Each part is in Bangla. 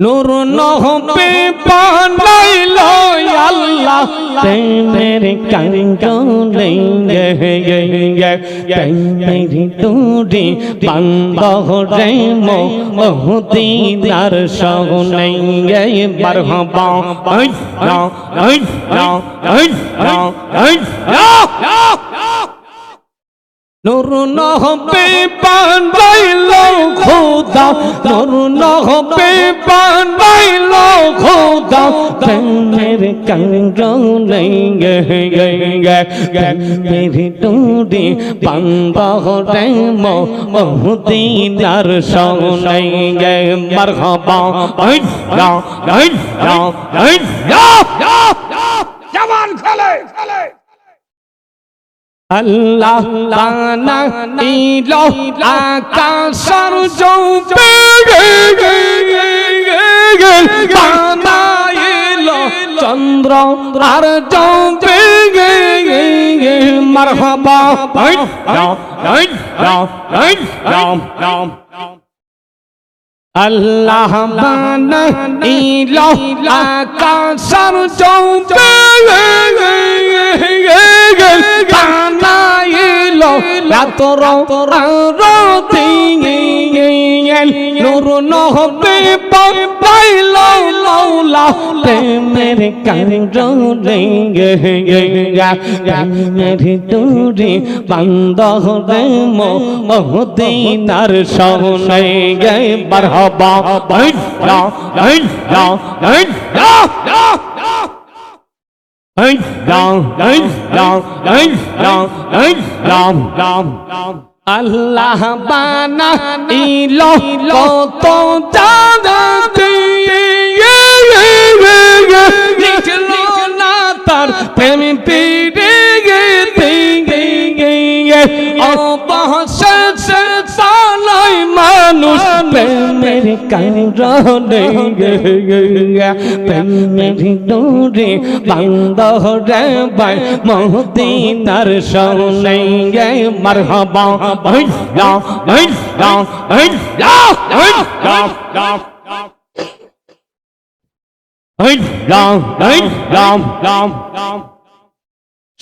নূর নহবে পানাইল আল্লাহ তেরে কাঙ্গলে তেরি তুরি বান্দ রে মো মহদিনার সগুনে বারহবা নূর নহবে পানাইল খোদা, নূর নহবে পানাইল খোদা তের কাঙ্গলে তেরি তুরি বান্দ রে মো মহদিনার সগুনে বারহবা জবান খোলে আল্লাহ তানা নীল আকাশর চৌপে বানাইল চন্দ্র আর চৌপে মারহাবা। আল্লাহ বানাইল আকাশর বানাইল রাতর রতি নূর নহবে পাইল মৌলা প্রেমের মেরি তুরি বান্দ রে মহদিনার সনে গে বারহবা আল্লাহ বানা ইল কত জাগাতে মানুষ প্রেমের কারণে প্রেমের দূরে বান্দ রে বাই মহদিনার গে মারহাবা। লা লা লা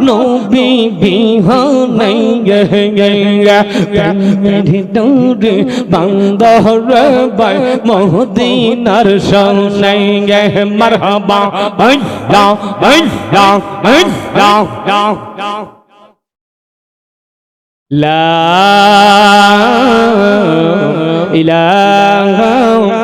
নবী বিহনে মেরি দৌড়ে বান্দ রে বাই মহদিনার সনে মারহাবা রাম রাম রাম রাম লা ইলাহা